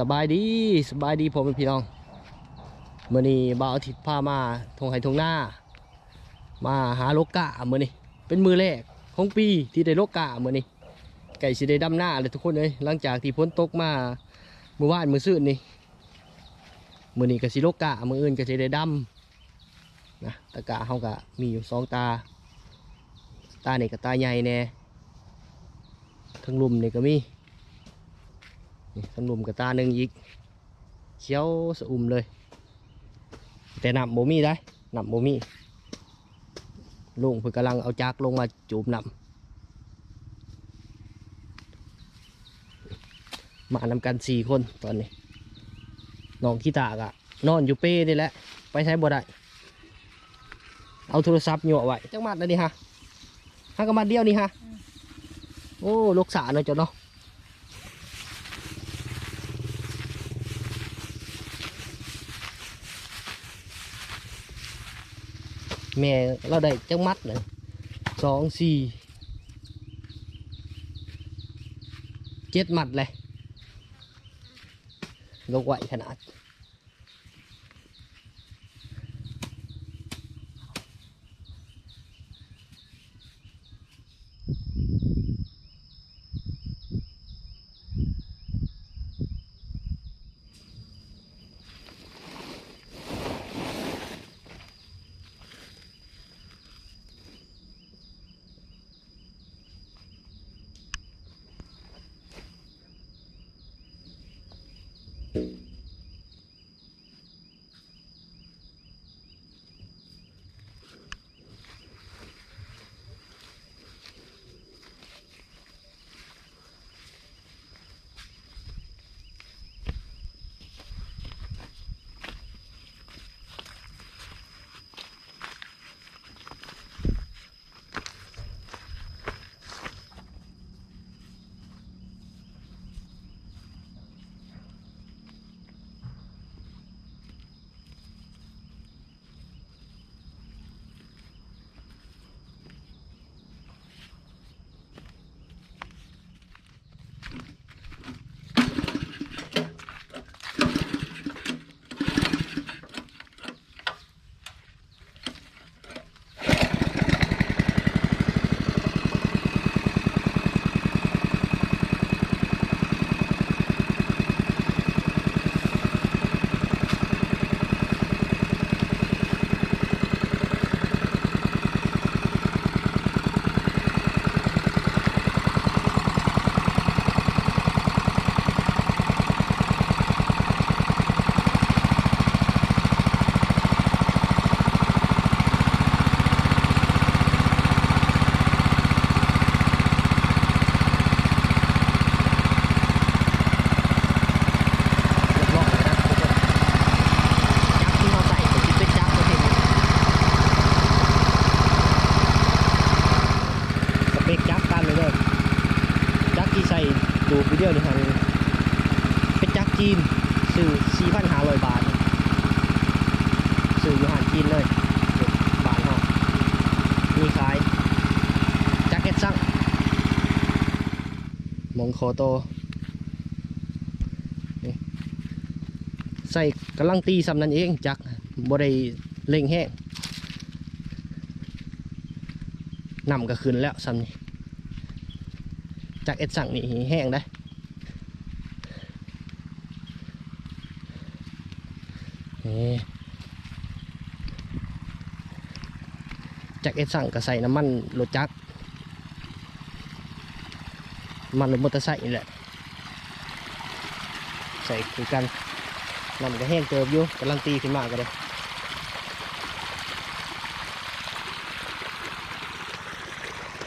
สบายดีสบายดีผมเป็นพี่น้องเมื่อนี้บ่าวอาทิตย์พามาทงไห้ทงหน้า มาหาโลกะเมื่อนี้เป็นมือแรกของปีที่ได้โลกะเมื่อนี้ไก่สิได้ดำหน้าเลยทุกคนเลยหลังจากที่พ้นตกมาเมื่อวานมือซื่นนี่เมื่อนี้ก็สิโลกะมืออื่นก็สิได้ดำนะตะกะเฮาก็มีอยู่สองตา ตาเนี่ก็ตาใหญ่แน่ทั้งลุมเนี่ก็มี นี่ทั้งลุมกับตาหนึ่งอีกเขียวสะอุ่มเลย แต่นำโมมี่ได้นำโมมี่ลุงเพิ่งกำลังเอาจักรลงมาจูบนำมานำกันสี่คนตอนนี้น้องขี้ตากอะนอนอยู่เป้นี่แหละ ไปใช้บ่ได้เอาโทรศัพท์หยั่วไว้จังหมัดแล้วนี่ฮะห้ากมัดเดียวนี่ฮะโอ้ลูกสาเนาะเจ้าเนาะ แม่เราได้จังมัดเลยสอ มงโคโตใส่กำลังตีสำนั้นเองจักบ่ได้เร่งแห้งนำก็ขึ้นแล้วสำนี้จากเอ็ดสั่งนี่แห้งได้นี่จากเอ็ดสั่งก็ใส่น้ำมันรถจักร มันรถมอเตอร์ไซค์นี่แหละ ใส่คือกันน้ำก็แห้งเติบอยู่กำลังตีขึ้นมาก็เลย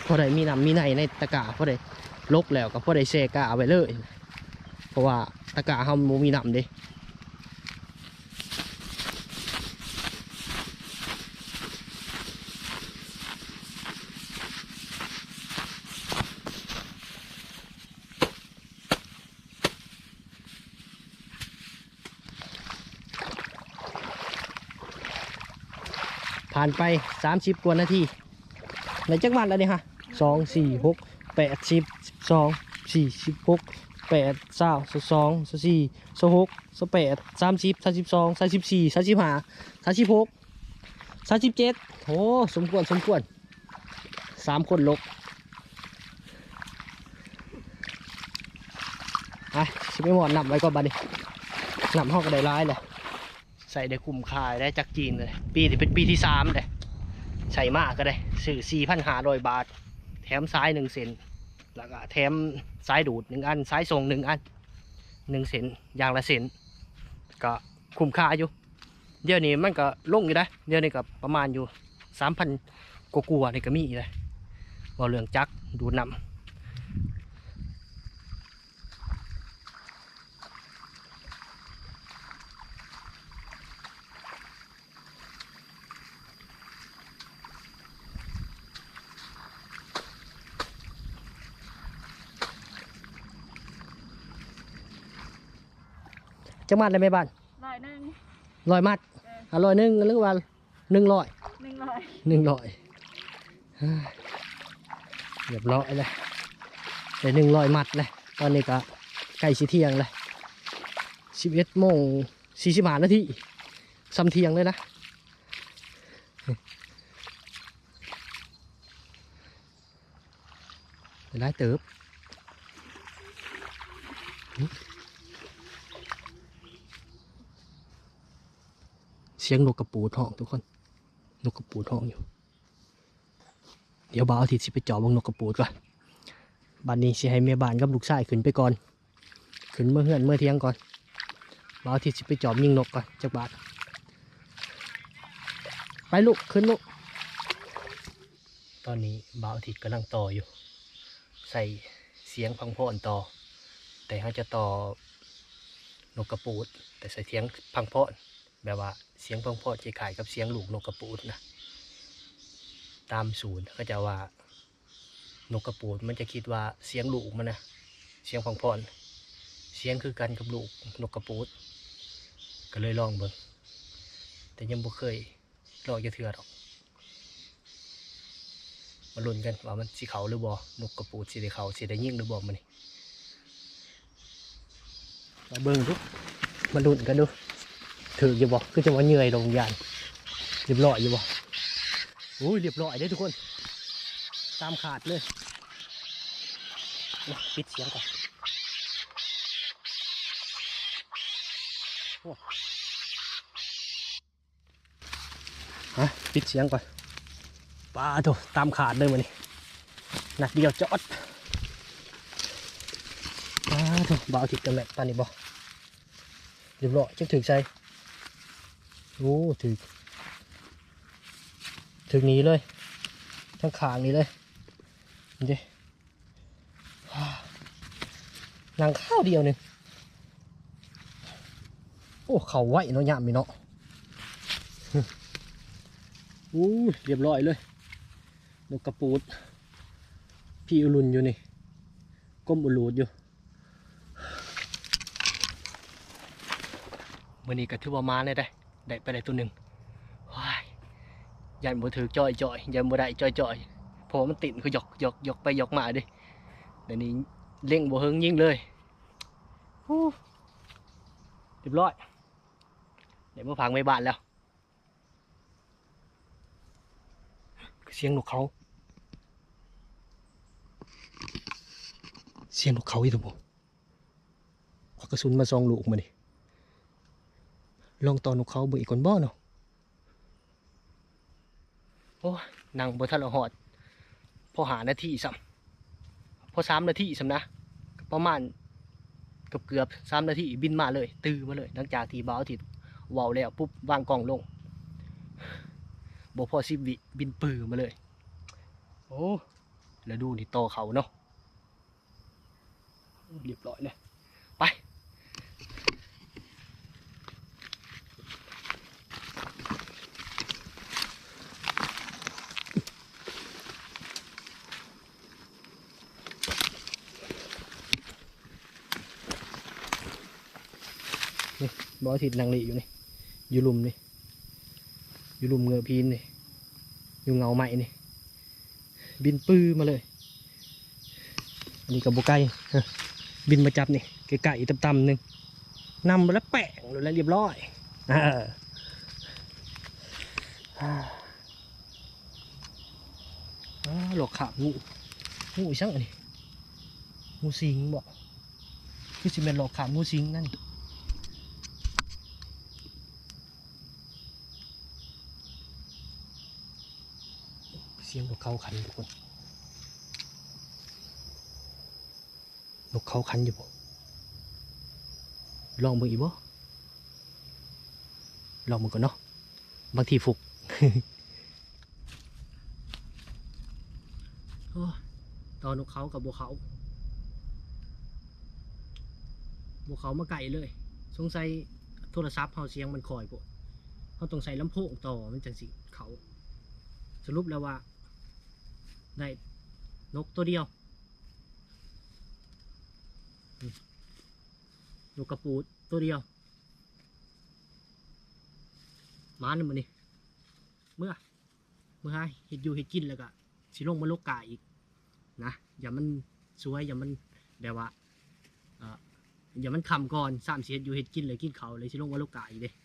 พอได้มีน้ำมีในในตะกร้าพอได้ลบแล้วก็พอได้แช่กาเอาไปเลย เพราะว่าตะกร้าเฮาบ่มีน้ำเด้านไป 30 กว่านาทีในจักรวันแล้วนี่ฮะสองสี่หกแปดสิบสองสี่สิบหกแปดเศร้าสิบสองสิบสี่สิบหกสิบแปดสามสิบสามสิบสองสามสิบสี่สามสิบห้าสามสิบหกสามสิบเจ็ดโอ้สมควรสมควรสามคนลกอะชิไปหมอนนำไว้ก่อนบัดนี้นำห้องก็ได้ร้ายเลย ใส่ได้คุ้มค่าได้จากจีนเลย ปีนี้เป็นปีที่สามเลยใส่มากก็ได้ซื้อสี่พันห้าร้อยบาท แถมซ้ายหนึ่งเซนแล้วก็แถมซ้ายดูดหนึ่งอันซ้ายทรงหนึ่งอันหนึ่งเซนอย่างละเซนก็คุ้มค่าอยู่ เดี๋ยวนี้มันก็ลงอยู่นะเดี๋ยวนี้ก็ประมาณอยู่สามพันกว่าๆนี่ก็มีเลยว่าเรื่องจักรดูดนำ จะมัดเลยไหมบ้านร้อยหนึ่งร้อยมัดอะร้อยหนึ่งหรือว่าหนึ่งร้อยหนึ่งร้อยหนึ่งร้อยเฮ้ยเรียบร้อยเลยได้หนึ่งร้อยมัดเลยตอนนี้ก็ใกล้สิเที่ยงเลยสิบเอ็ดโมงสี่สิบห้านาทีซ้ำเที่ยงเลยนะได้เติบ เสียงนกกระปูท้องทุกคน นกกระปูท้องอยู่ เดี๋ยวบ่าวอาทิตย์สิไปจาะวงนกกระปูก่อนบ้านนี้สิให้แม่บ้านกับลูกชายขึ้นไปก่อน ขึ้นเมื่อเฮือนเมื่อเที่ยงก่อนบ่าวอาทิตย์สิไปจาะยิงนกก่อนจักบาทไปลูกขึ้นลูก ตอนนี้บ่าวอาทิตย์กำลังต่ออยู่ ใส่เสียงพังพอนต่อ แต่เขาจะต่อนกกระปูด แต่ใส่เสียงพังพอนแบบว่า เสียงพังพอนจะขายกับเสียงลูกนกกระปูดนะ ตามศูนย์ก็จะว่านกกระปูดมันจะคิดว่าเสียงลูกมันนะเสียงพังพอเสียงคือกันกับลูกนกกระปูด ก็เลยลองเบิ่งแต่ยังบ่เคยลองจะเถื่อหรอกมาลุ้นกันว่ามันสีเขาหรือบ่นกกระปูดสีได้เขาสีได้ยิ่งหรือบ่มันนี่มาเบิ่งดูมาลุ้นกันดู ถืออยู่บ่คือจะว่าเหนื่อยลงยานเรียบร้อยอยู่บ่โอ้ยเรียบร้อยเลยทุกคน ตามขาดเลยปิดเสียงก่อนฮะปิดเสียงก่อนป้าโถตามขาดเลยมันนี่นัดเดียวจอดป้าโถบ่าวทิดกันแหละตอนนี้บ่เรียบร้อยจังถึงใจ โอ้ถึงถึงนี้เลย ทั้งขางนี้เลยดินางข้าวเดียวหนึ่งโอ้เขาไหวเนาะยามมีเนาะอู้เรียบร้อยเลยนกกระปูด พี่อุลุนอยู่นี่ ก้มอุลูดอยู่วันนี้ก็ถือว่ามาได้ได้ ได้ไปได้ตัวหนึ่งว้ายยันบ่ถือจ่อยจ่อยยันบ่ได้จอยจ่อยเพราะมันติดคือหยอกหยอกหยอกไปหยอกมาดิเดี๋ยวนี้เล่งบ่เฮงยิ่งเลยฮู้เรียบร้อยเดี๋ยวมาพังไว้บ้านแล้ว เสียงนกเขา เสียงนกเขาอีกทุกคนขอกระสุนมาซองลูกมาดิ ลองตอนนกเขาเบิ่งอีกคนบ่เนาะโอ้นั่งบนทะเลหอด พอหานาทีซ้ำพอสามนาทีซ้ำนะประมาณเกือบเกือบสามนาทีบินมาเลย ตื่นมาเลยหลังจากที่บ่าวอาทิตย์เว้าแล้วปุ๊บวางกล่องลงบ่พอสิบวิบินปือมาเลย โอ้แล้วดูนี่โตอเขาเนาะเรียบร้อยเลยไป บอสิทธิ์นางลีอยู่นี่ อยู่หลุมนี่ อยู่หลุมเงือพีนนี่ อยู่เงาใหม่นี่ บินปื้อมาเลย อันนี้กับบุไก่บินมาจับนี่ไก่ๆต่ำๆหนึ่งนำไปแล้วแปะงแล้วเรียบร้อยอาหลอกขาบงูงูช่างอันนี้งูสิงบ่คือสิเป็นหลอกขาบงูสิงนั่น สียงนกเขาขันทุกคนนกเขาขันอยู่บ่ลองมึงอีกบ่ลองมึงก่อนเนาะบางทีฟุกโอ้ตอนนกเขากับบัวเขาบัวเขามาไก่เลย สงสัยโทรศัพท์เขาเสียงมันคอยพวกเขาต้องใส่ลำโพงต่อมันจังสิเขาสรุปแล้วว่า ได้นกตัวเดียว นกกระปูตัวเดียวมาหนึ่งมันนี่เมื่อ เมื่อเห็ดอยู่เห็ดกินแล้วก็สิลงมาโลกกาอีกนะอย่ามันสวยอย่ามันแบบว่าอย่ามันคำก่อนสามเสียอยู่เห็ดกินเลยกินเขาเลยสิลงมาโลกกาอีกเด้ฮ่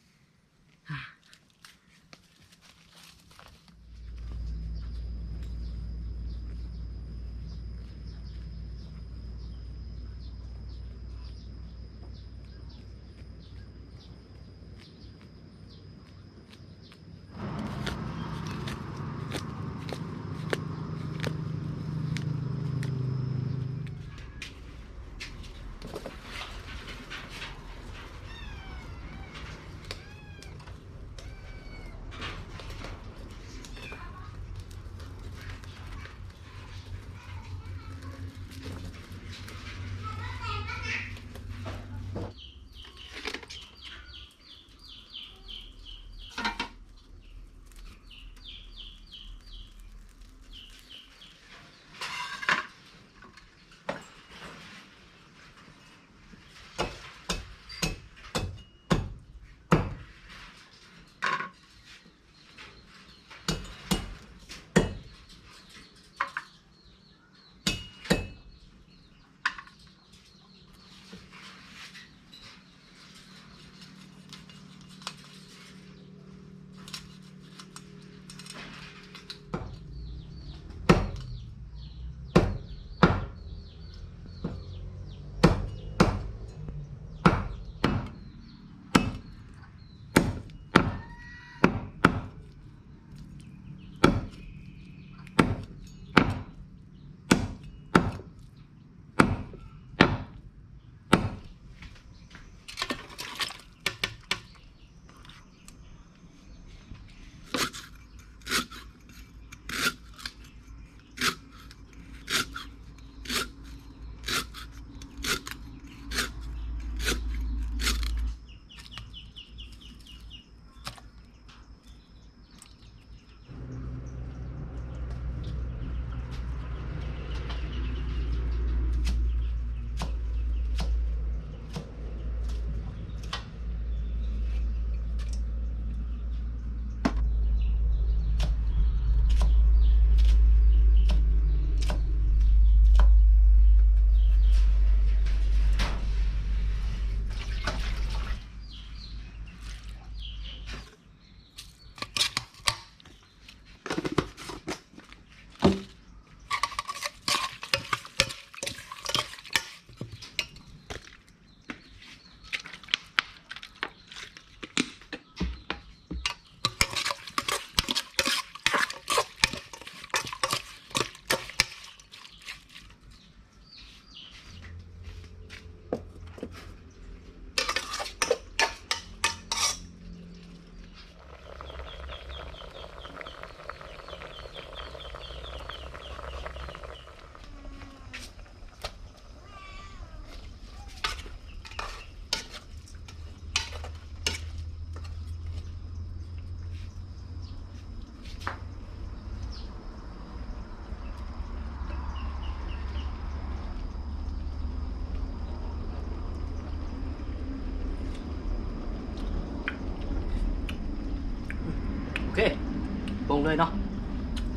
รุงเลยเนาะ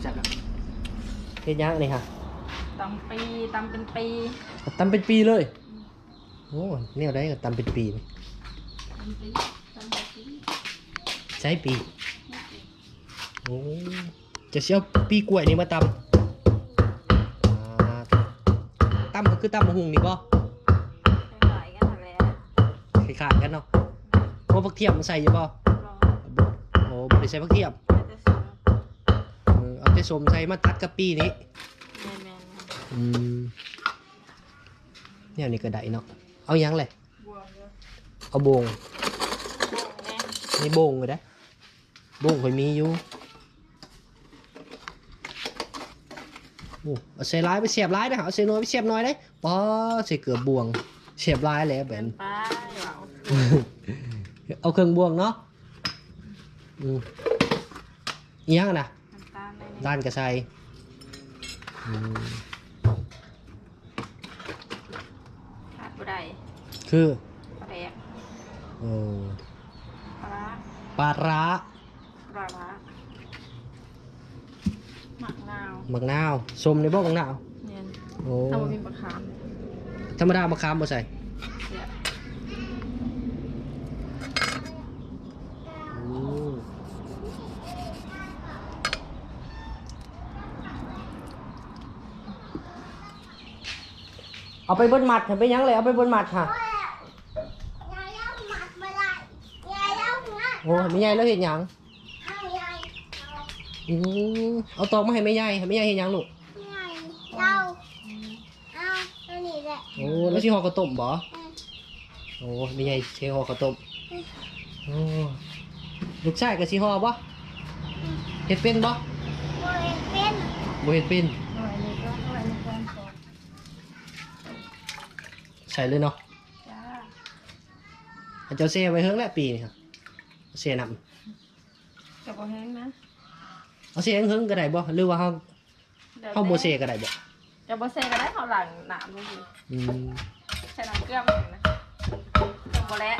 แซ่บแล้วเฮ็ดยังนี่ฮะตำปีตำเป็นปีตำเป็นปีเลยโอ้แนวได้ก็ตำเป็นปีนี่ทำไปทำแบบนี้ใช้ปีโอ้จะเชี่ยวปีกล้วยนี่มาตำอ่าตำก็คือตำมะฮุงนี่ป่ะไปไหวกันหมดแล้วคล้ายๆกันเนาะโอ้ผักเทียมมันใส่อยู่ป่ะรอโอ้บ่ได้ใส่ผักเทียม จะส่งเออเอาแต่สมใส่มาตัดกับปีนี้แม่แม่อืมเนี่ยนี่ก็ได้เนาะเอาหยังเลยบวงเยอะเอาโบงบวงแน่นี่โบงเลยได้โบงเคยมีอยู่โอ้เอาใส่ร้ายไปเสียบร้ายนะเอาใส่น้อยไปเสียบน้อยได้ปอใส่เกือบบวงเสียบร้ายแล้วแบเป็นนป้าเหรอเอาเครื่องบวงเนาะอืมอีหยังอะนะน้ำตาลในนี้ ด้านกระใส่อืมขาดบุได้คือปลาแดกเออปลาร้าปลาร้าปลาร้าหมักนาวมะนาวส้มในบ่มะนาวเนี่ยโอ้ถ้ามันมีมะขามธรรมดามะขามบ่ใส่เสีย เอาไปบนหมัดค่ะไปยังเลยเอาไปบนหมัดค่ะยายเอาหมัดมาได้ยายเอาหมัดโอ้ไม่ใหญ่แล้วเห็นหยังเอายายอืมเอาตอกมาให้ไม่ใหญ่ให้ไม่ใหญ่เห็นหยังลูกยายเราเอาตัวนี้แหละโอ้แล้วสิห่อข้าวต้มบ่อืมโอ้ไม่ใหญ่สิห่อข้าวต้มโอ้ลูกชายก็สิห่อบ่เฮ็ดเป็นบ่บริเป็นบ่เฮ็ดเป็น หน่อยนี้ก็หน่อยนี้ก่อนก่อน ใส่เลยเนาะจ้าอันเจ้าเซ่ไว้เฮิงแล้วปีนี่ครับเซ่นำกับโบแห้งนะเอาเซ่เฮิงก็ได้บ่หรือว่าเฮาดี๋ยวเฮาบ่เซ่ก็ได้บ่จะโบเซ่ก็ได้เขาหลังหนามลงดิอืมใช้น้ำเกลือมาหนึ่งนะกับโบแล้ว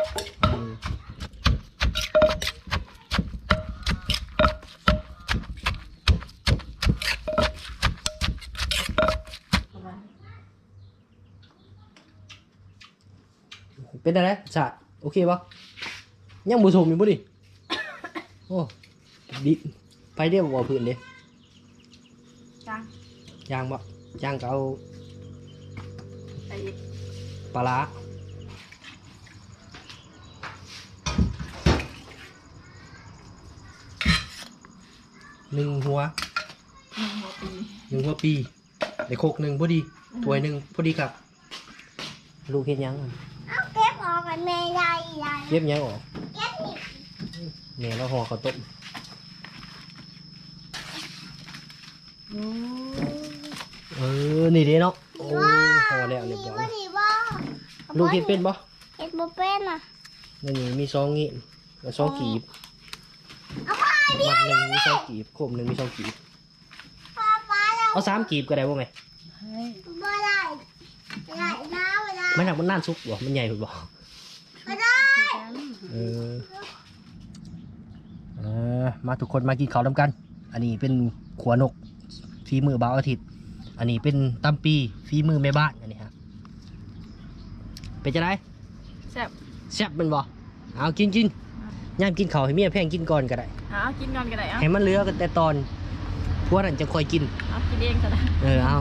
เป็นอะไรสะโอเคบ่ยังบ่สมอยู่บ่ดิโอ้ดิไปเดียวบ่พื้นเด้จ้างย่างบ่ย่างก็เอาใส่อีกปลาร้าหนึ่งหัวหนึ่งหัวปีหนึ่งหัวปีในโคกหนึ่งพอดีถ้วยหนึ่งพอดีครับ ลูกเห็นยัง เอาเก็บออกกันแม่ยายยายเก็บยังออกเก็บนี่แม่เราห่อข้าวต้มเออนี่เด้เนาะโอ้ห่อแล้วเรียบร้อว่ายดีบ่ลูกเห็นเป็นปะเห็ดบ่เป็นอะนี่นี่มีซองงี้แล้วซองกีบเอาไปมัดหนึ่งมีซองกีบโคมหนึ่งมีซองกีบป้าป้าเราเอาสามกีบก็ได้บ่ไงให้บ่ได้ได้น้าบ่ได้มันหนักมันน่านซุกบ่มันใหญ่พุ่นบ่บ่ได้ เออเออมาทุกคนมากินข้าวน้ำกัน อันนี้เป็นขัวนกฝีมือบ่าวอาทิตย์ อันนี้เป็นตำปีฝีมือแม่บ้านอันนี้ฮะเป็นจะได้แซ่บแซ่บเป็นบ่เอากินกินย่ามกินข้าวให้เมียแพงกินก่อนก็ได้เอากินก่อนก็ได้เอาให้มันเหลือกันแต่ตอนพวกนั้นจะคอยกินเอากินเองก็ได้เออเอา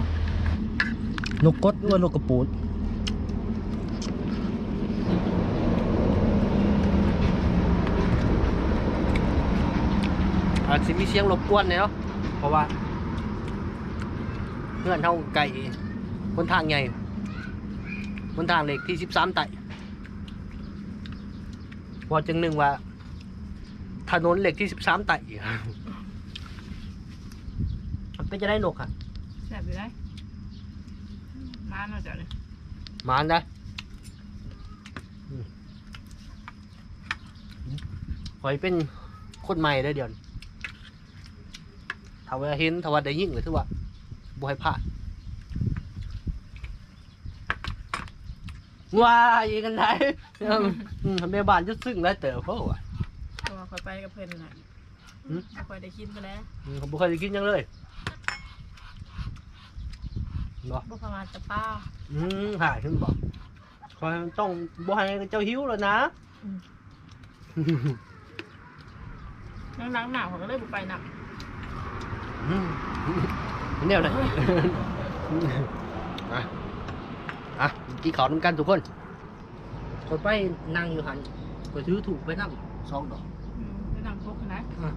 นกกดหรือว่านกกระปูด จจะมีเสียงรบกวนเนี่ยเนาะเพราะว่าเพื่อนเท่าไก่คนทางใหญ่คนทางเหล็กที่สิบสามไต่พอจังหนึ่งว่า ถนนเหล็กที่สิบสามไต่เป็นจะได้นกอะแซ่บอยู่ได้มาหน่อยจ้ะเลยมานได้หอยเป็นคนใหม่ได้เดี๋ยวนี้ ถ้าว่าเห็นถ้าว่าได้ยิ่งเลยถือว่าบ่ให้พลาดว้าอีกันไหนอืมอืมแม่บ้านจะซึ้งได้เต๋อเพราะว่าตัวคอยไปกับเพื่อนน่ะหืมคอยได้กินไปแล้วอืมผมบ่เคยได้กินหยังเลยบ่บ่ประมาณจะเป้าอืมหายขึ้นบ่คอยต้องบ่ให้เจ้าหิวแล้วนะนั่งนังหนาวเขาก็เลยบุไปหนักอืม แนวไหนอะอะกินข้าวน้ำกันทุกคนคนไปนั่งอยู่หันก็ถือถูกไปนั่งสองดอกอืมไปนั่งพกนะอะ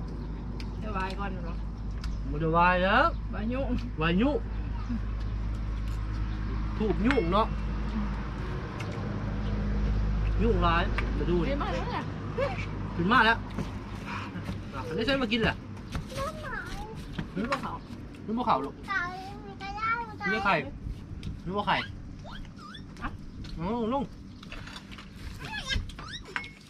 เดี๋ยววายก่อนเนาะมันจะวายแล้ววายยุ่งวายยุ่งถูกยุ่งเนาะยุ่งร้ายมาดูดิเฮ้ยมาแล้วเนี่ยขึ้นมาแล้วอะอันนี้ใช้มากินแหละ นึกว่าเขานึกว่าข่าวลูกเต่ามีกระย่างมันนึกว่าไข่นึกว่าไข่อ๋อลุง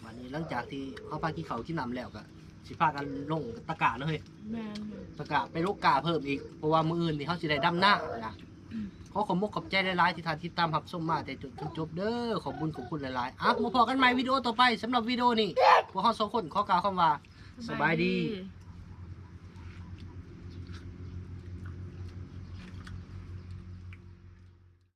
วันนี้หลังจากที่เขาพากินเขาวกินน้ำแล้วก็สิพากันลงตะกร้าเนาะเฮ้ยแมนตะกร้าไปลูกกาเพิ่มอีกเพราะว่ามืออื่นนี่เขาสิได้ดำหน้านะขอขอบมุกขอบใจหลายๆที่ทานที่ตามหับส้มมาแต่จนจนจบเด้อขอบคุณขอบคุณหลายๆอะมาพอกันใหม่วิดีโอต่อไปสำหรับวิดีโอนี้พวกเขาสองคนขอกล่าวคำว่าสบายดีดี